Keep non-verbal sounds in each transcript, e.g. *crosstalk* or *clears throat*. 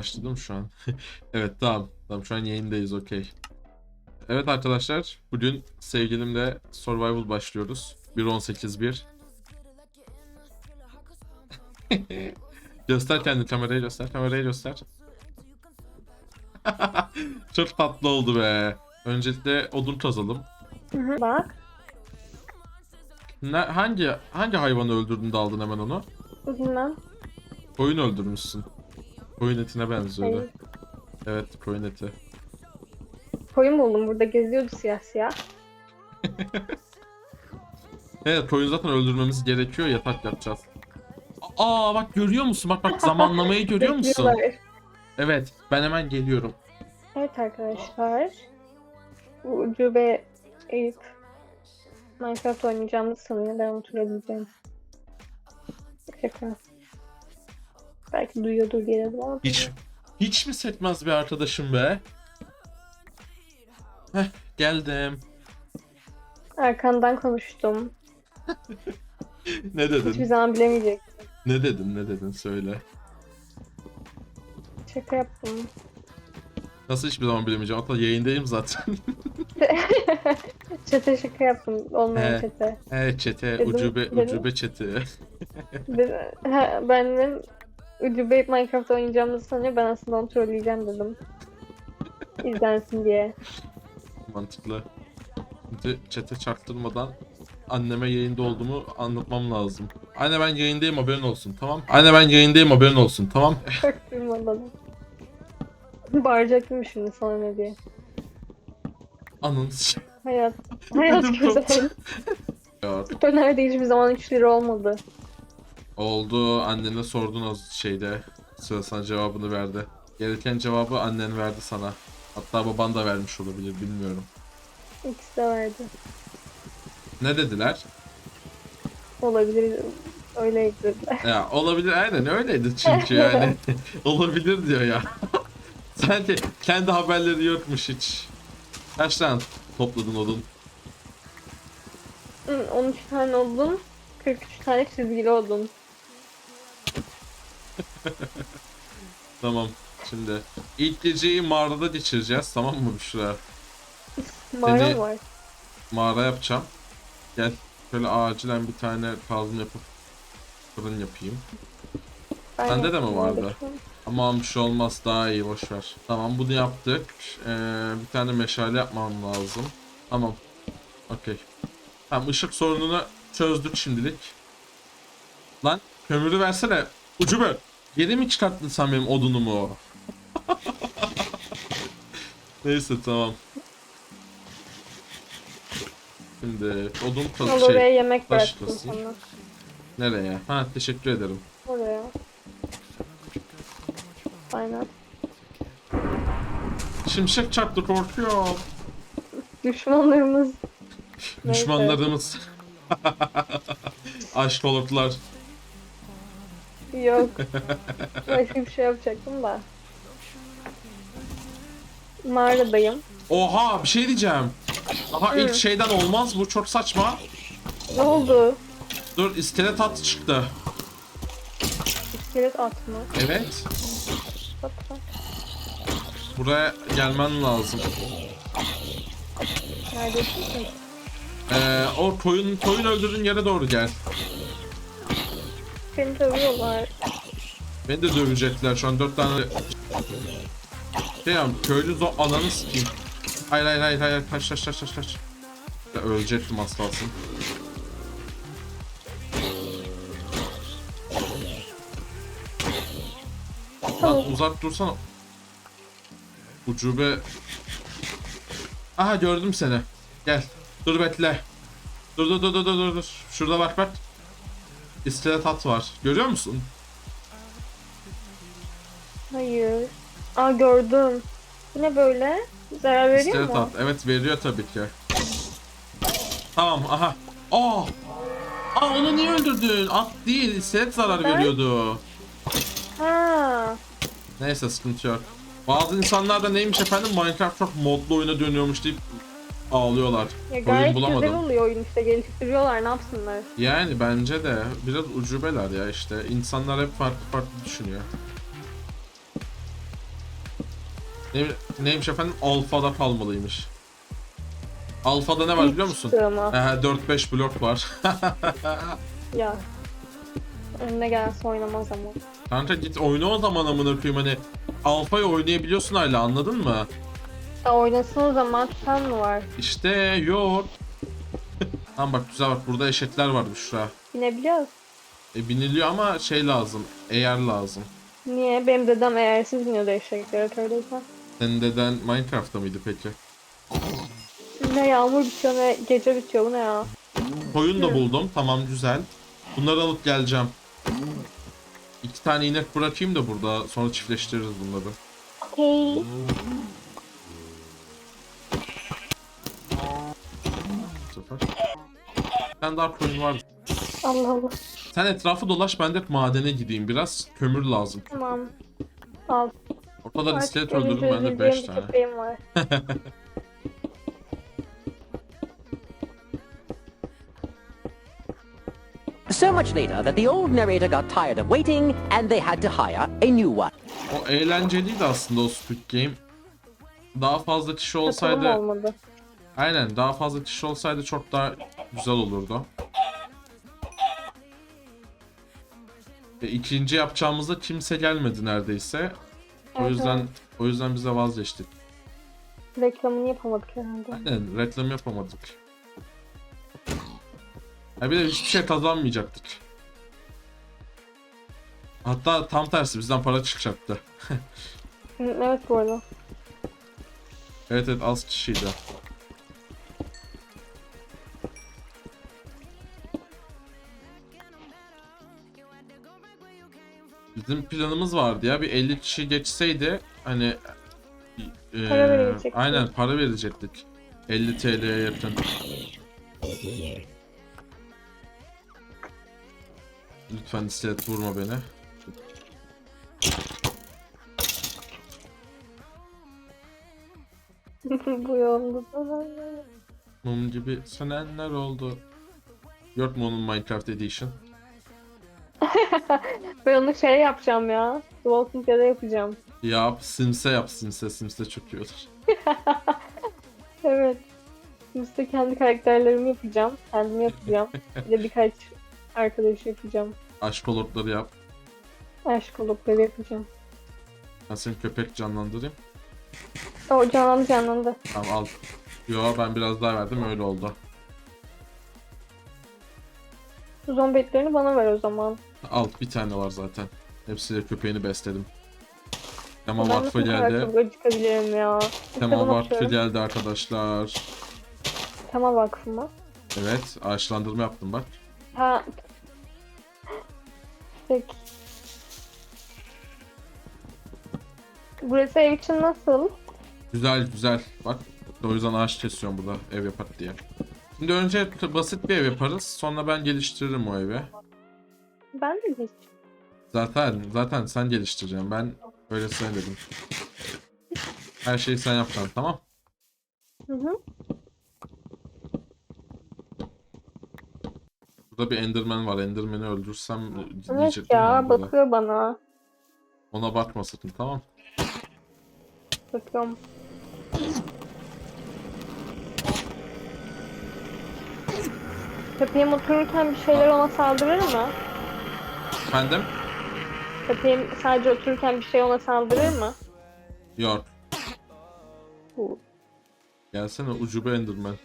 Başladım şu an. *laughs* evet tamam. Tamam şu an yayındayız okey. Evet arkadaşlar bugün sevgilimle Survival başlıyoruz. 1.18.1 *laughs* Göster kendi kamerayı göster kamerayı göster. *laughs* Çok tatlı oldu be. Öncelikle odun kazalım. Bak. Ne, hangi hangi hayvanı öldürdün de aldın hemen onu? Bilmem. Koyun öldürmüşsün. Koyun etine benziyordu. Hayır. Evet koyun eti. Koyun buldum burada geziyordu siyah siyah. *laughs* Evet koyun zaten öldürmemiz gerekiyor yatak yapacağız. Aa bak görüyor musun? Bak bak zamanlamayı görüyor *laughs* musun? Evet ben hemen geliyorum. Evet arkadaşlar. Bu ucube Eyüp Minecraft oynayacağımızı sanıyor. Ben oturabileceğim. Şaka. Belki duyuyordur dedim ama. Hiç hiç mi setmez bir arkadaşım be? Heh geldim. Arkandan konuştum. *laughs* Ne Hiçbir dedin? zaman bilemeyecek. Ne dedin? Ne dedin? Söyle. Şaka yaptım. Nasıl hiçbir zaman bilemeyeceğim. Hatta yayındayım zaten. *laughs* çete şaka yaptım. Olmayan He. çete. evet çete. Dedim- Ucube, dedim. ucube çete. *laughs* Ben- ha, Benim ucube Minecraft oynayacağımızı sanıyor. Ben aslında onu trolleyeceğim dedim. İzlensin diye. Mantıklı. Şimdi çete çaktırmadan anneme yayında olduğumu anlatmam lazım. Anne ben yayındayım haberin olsun tamam. Anne ben yayındayım haberin olsun tamam. *laughs* Çok duymadım. Bağıracaktım şimdi sana ne diye. Anın s- Hayat. *laughs* Hayat Ödüm güzel. *laughs* ya, Nerede hiçbir zaman 3 lira olmadı. Oldu annene sordun o şeyde. Sıra sana cevabını verdi. Gereken cevabı annen verdi sana. Hatta baban da vermiş olabilir bilmiyorum. İkisi de verdi. Ne dediler? Olabilir. Dediler. *laughs* Ya olabilir aynen öyleydi çünkü yani. *laughs* olabilir diyor ya. *laughs* Sanki kendi haberleri yokmuş hiç. Kaç tane topladın odun? Hı, 13 tane odun. 43 tane çizgili odun. Tamam. Şimdi ilk geceyi mağarada geçireceğiz tamam mı Büşra? *laughs* Mağara Seni- mı var? Mağara yapacağım. Gel şöyle acilen bir tane kazma yapıp fırın yapayım. Ben Sende de mi vardı? Aman bir şey olmaz daha iyi boş ver. Tamam bunu yaptık. Ee, bir tane meşale yapmam lazım. Tamam. Okey. Tamam ışık sorununu çözdük şimdilik. Lan kömürü versene. Ucube. Geri mi çıkarttın sen benim odunumu? *laughs* Neyse tamam. Şimdi odun Al kaz oraya şey yemek taş kasayım. sana. nereye? Ha teşekkür ederim. Oraya. Aynen. Şimşek çarptı korkuyorum. Düşmanlarımız. Düşmanlarımız. *laughs* Aşk olurlar. Yok. *laughs* Başka bir şey yapacaktım da. Mağaradayım. Oha bir şey diyeceğim. Daha Hı. ilk şeyden olmaz bu çok saçma. Ne oldu? Dur iskelet at çıktı. İskelet at mı? Evet. Bak bak. Buraya gelmen lazım. Neredesin? Ee, o koyun koyun öldürdüğün yere doğru gel. Seni dövüyorlar. Beni de dövecekler şu an dört tane. Şey ya köylü zo ananı sikeyim. Hayır hayır hayır hayır kaç kaç kaç kaç kaç. Ya, ölecektim az kalsın. Lan uzak dursana. Ucube. Aha gördüm seni. Gel. Dur bekle. Dur dur dur dur dur dur. Şurada bak bak. İskelet at var. Görüyor musun? Hayır. Aa gördüm. Bu ne böyle? Zarar veriyor İskelet mu? at. Evet veriyor tabii ki. Tamam aha. Aa! Aa onu niye öldürdün? At değil. İskelet zarar Ben- veriyordu. Ha. Neyse sıkıntı yok. Bazı insanlar da neymiş efendim Minecraft çok modlu oyuna dönüyormuş deyip ağlıyorlar. Ya Oyun gayet güzel bulamadım. oluyor oyun işte geliştiriyorlar ne yapsınlar. Yani bence de biraz ucubeler ya işte. İnsanlar hep farklı farklı düşünüyor. Ne, neymiş efendim? Alfa'da kalmalıymış. Alfa'da ne var biliyor musun? Ee, 4-5 blok var. *laughs* Ya. Önüne gelse oynamaz ama. Kanka git oyna o zaman amına koyayım hani Alfa'yı oynayabiliyorsun hala anladın mı? Ya oynasın o zaman tutan mı var? İşte yok. *laughs* Tamam bak güzel bak burada eşekler var Büşra. Binebiliyoruz. E, biniliyor ama şey lazım. Eğer lazım. Niye? Benim dedem eğersiz biniyordu eşekleri köydeyken. Senin deden Minecraft'ta mıydı peki? Ne yağmur bitiyor ne gece bitiyor bu ne ya? Koyun da buldum. Tamam güzel. Bunları alıp geleceğim. İki tane inek bırakayım da burada sonra çiftleştiririz bunları. Hey. Tane daha koyun var. Allah Allah. Sen etrafı dolaş ben de madene gideyim biraz. Kömür lazım. Tamam. Al. Ortada Artık iskelet öldürdüm ben de üzüleceğim 5 bir tane. köpeğim var. *laughs* So much later that the old narrator got tired of waiting and they had to hire a new one. O eğlenceliydi aslında o Squid Game. Daha fazla kişi Katılım olsaydı olmadı. aynen daha fazla kişi olsaydı çok daha güzel olurdu. E, ikinci yapacağımızda kimse gelmedi neredeyse. O Evet, yüzden evet. o yüzden bize vazgeçtik. Reklamını yapamadık herhalde. Aynen reklam yapamadık. Ya bir de hiçbir şey kazanmayacaktık. Hatta tam tersi bizden para çıkacaktı. Hı, *laughs* Evet bu arada. Evet evet az kişiydi. Bizim planımız vardı ya bir 50 kişi geçseydi hani e, Para verecektik. aynen para verecektik. 50 TL'ye yakın. Lütfen iskelet vurma beni. *laughs* bu yolda da. Mum gibi sönenler oldu. Yok mu onun Minecraft Edition? Ben onu şey yapacağım ya. The Walking Dead'e yapacağım. Yap, Sims'e yap Sims'e. Sims'e çok iyi olur. *laughs* Evet. İşte kendi karakterlerimi yapacağım. Kendimi yapacağım. Bir de birkaç arkadaş yapacağım. Aşk olotları yap. Aşk olukları yapacağım. Ben seni köpek canlandırayım. O canlandı canlandı. Tamam al. Yo ben biraz daha verdim öyle oldu. Zombi etlerini bana ver o zaman. Al bir tane var zaten. Hepsiyle köpeğini besledim. Tema ben Vakfı geldi. çok acıkabilirim ya. Tema Vakfı okuyorum. geldi arkadaşlar. Tema vakfı mı? Evet ağaçlandırma yaptım bak. Ha. Peki. Burası ev için nasıl? Güzel güzel. Bak o yüzden ağaç kesiyorum burada ev yapak diye. Şimdi önce basit bir ev yaparız. Sonra ben geliştiririm o evi. Ben de hiç. Zaten zaten sen geliştireceksin. Ben öyle dedim. Her şeyi sen yapacaksın tamam? Hı hı. Burada bir Enderman var. Enderman'i öldürsem Evet ya ben burada. bakıyor bana. Ona bakma sakın tamam? Bakıyorum. Köpeğim otururken bir şeyler ona saldırır mı? Efendim? Köpeğim sadece otururken bir şey ona saldırır mı? Yok. Bu. Gelsene ucube Enderman.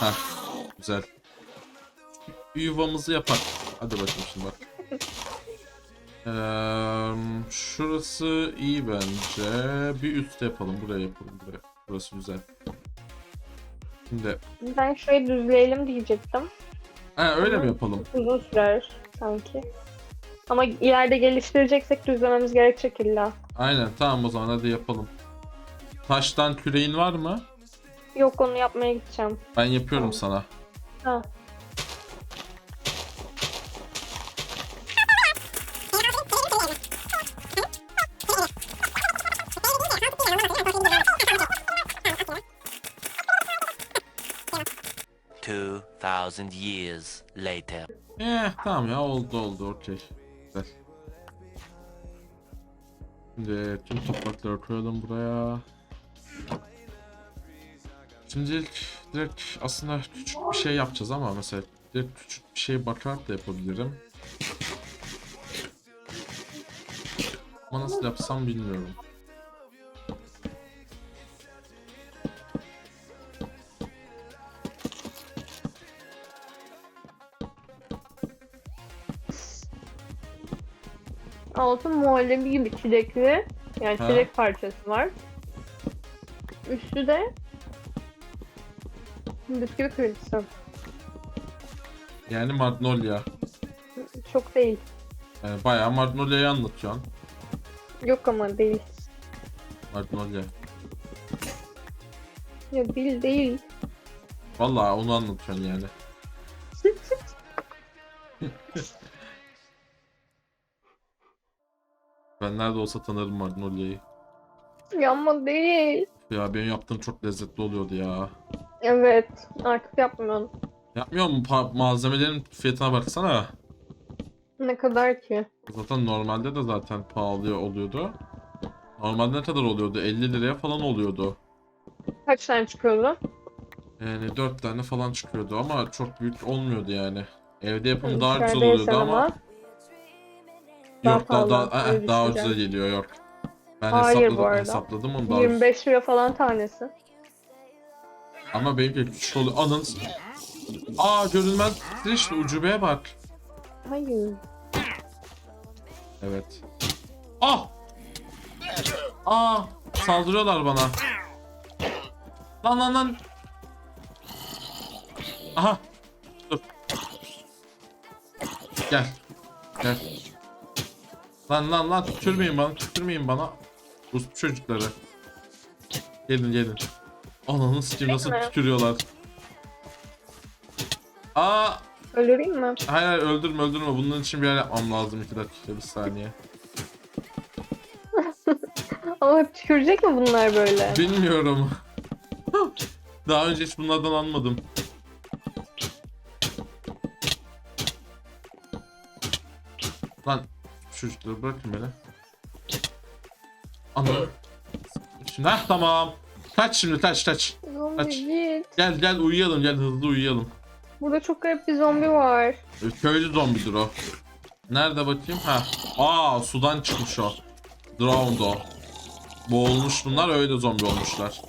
Heh. Güzel. Bir yuvamızı yapar. Hadi bakayım şimdi bak. *laughs* Eee, şurası iyi bence. Bir üst yapalım. Buraya yapalım. Buraya. Burası güzel. Şimdi. Ben şurayı düzleyelim diyecektim. Ha, öyle mi yapalım? Uzun sürer sanki. Ama ileride geliştireceksek düzlememiz gerekecek illa. Aynen tamam o zaman hadi yapalım. Taştan küreğin var mı? Yok onu yapmaya gideceğim. Ben yapıyorum sana. Ha. Two thousand years later. Eh tamam ya oldu oldu okey. Güzel. Şimdi tüm toprakları koyalım buraya. Şimdi ilk direkt aslında küçük bir şey yapacağız ama mesela direkt küçük bir şey bakarak da yapabilirim. Ama nasıl yapsam bilmiyorum. Altı muhallebi gibi çilekli. Yani Ha. çilek parçası var. Üstü de bisküvi kırıntısı. Yani Magnolia. Çok değil. Yani bayağı Magnolia'yı anlatıyorsun. Yok ama değil. Magnolia. Ya değil değil. Vallahi onu anlatıyorsun yani. Ben nerede olsa tanırım Magnolia'yı. Ya ama değil. Ya benim yaptığım çok lezzetli oluyordu ya. Evet. Artık yapmıyorum. Yapmıyor mu? Pa- malzemelerin fiyatına baksana. Ne kadar ki? Zaten normalde de zaten pahalı oluyordu. Normalde ne kadar oluyordu? 50 liraya falan oluyordu. Kaç tane çıkıyordu? Yani 4 tane falan çıkıyordu ama çok büyük olmuyordu yani. Evde yapımı daha güzel oluyordu ama daha yok daha daha, öyle eh, daha ucuza geliyor yok. Ben Hayır bu hesapladım, arada. hesapladım onu daha 25 lira falan tanesi. Ama benimki küçük oluyor. Anın. Aa görünmez işte ucubeye bak. Hayır. Evet. Ah! Aa! Saldırıyorlar bana. Lan lan lan. Aha. Dur. Gel. Gel. Lan lan lan tükürmeyin bana, tükürmeyin bana. Rus çocukları. Gelin gelin. Ananı sikeyim nasıl Çekme. tükürüyorlar. Aa! Öldüreyim mi? Hayır hayır öldürme öldürme. Bunun için bir yer yapmam lazım. 2 dakika bir saniye. *laughs* Ama hep tükürecek mi bunlar böyle? Bilmiyorum. *laughs* Daha önce hiç bunlardan almadım. Lan çocukları bırakın beni. Ana. Şimdi heh, tamam. Kaç şimdi kaç kaç. Zombi Kaç. git. Gel gel uyuyalım gel hızlı uyuyalım. Burada çok garip bir zombi var. Köylü zombidir o. Nerede bakayım? Ha. Aa sudan çıkmış o. Drowned o. Boğulmuş bunlar öyle zombi olmuşlar.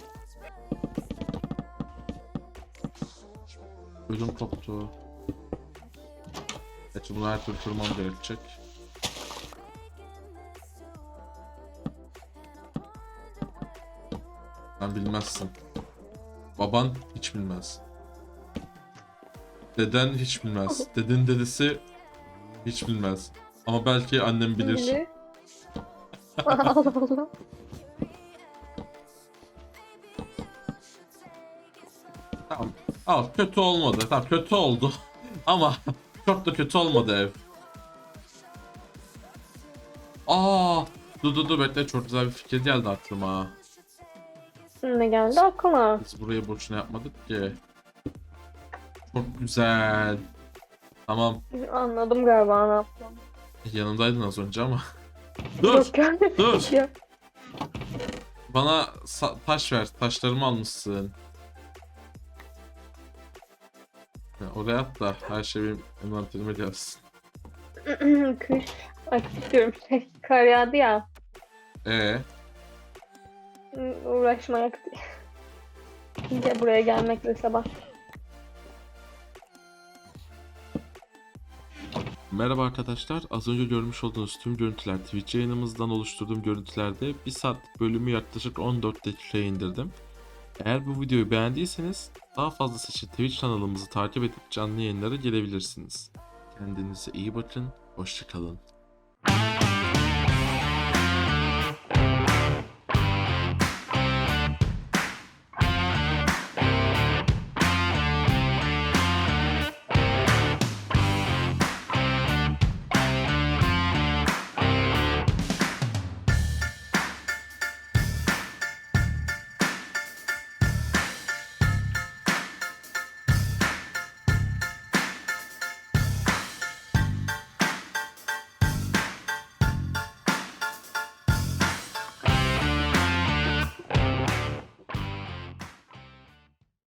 Ödüm koptu. Gerçi bunu her türlü kırmam gerekecek. Sen bilmezsin. Baban hiç bilmez. Deden hiç bilmez. *laughs* Dedenin dedesi hiç bilmez. Ama belki annem bilir. Bilir. Allah *laughs* Allah. *laughs* Tamam. Al kötü olmadı. Tamam kötü oldu. Ama çok da kötü olmadı ev. Aa, dur dur dur bekle çok güzel bir fikir geldi aklıma. Ne geldi aklıma? Biz burayı boşuna yapmadık ki. Çok güzel. Tamam. Anladım galiba ne yaptım. Yanımdaydın az önce ama. dur. Yok dur. Bana taş ver. Taşlarımı almışsın. Ya oraya at da her şey benim envanterime gelsin. *clears throat* Kış. Ay diyorum şey. Kar yağdı ya. Ee, Uğraşmayak diye. Gel buraya gelmekle sabah. Merhaba arkadaşlar. Az önce görmüş olduğunuz tüm görüntüler Twitch yayınımızdan oluşturduğum görüntülerde 1 saatlik bölümü yaklaşık 14 dakikaya indirdim. Eğer bu videoyu beğendiyseniz daha fazlası için Twitch kanalımızı takip edip canlı yayınlara gelebilirsiniz. Kendinize iyi bakın. Hoşçakalın.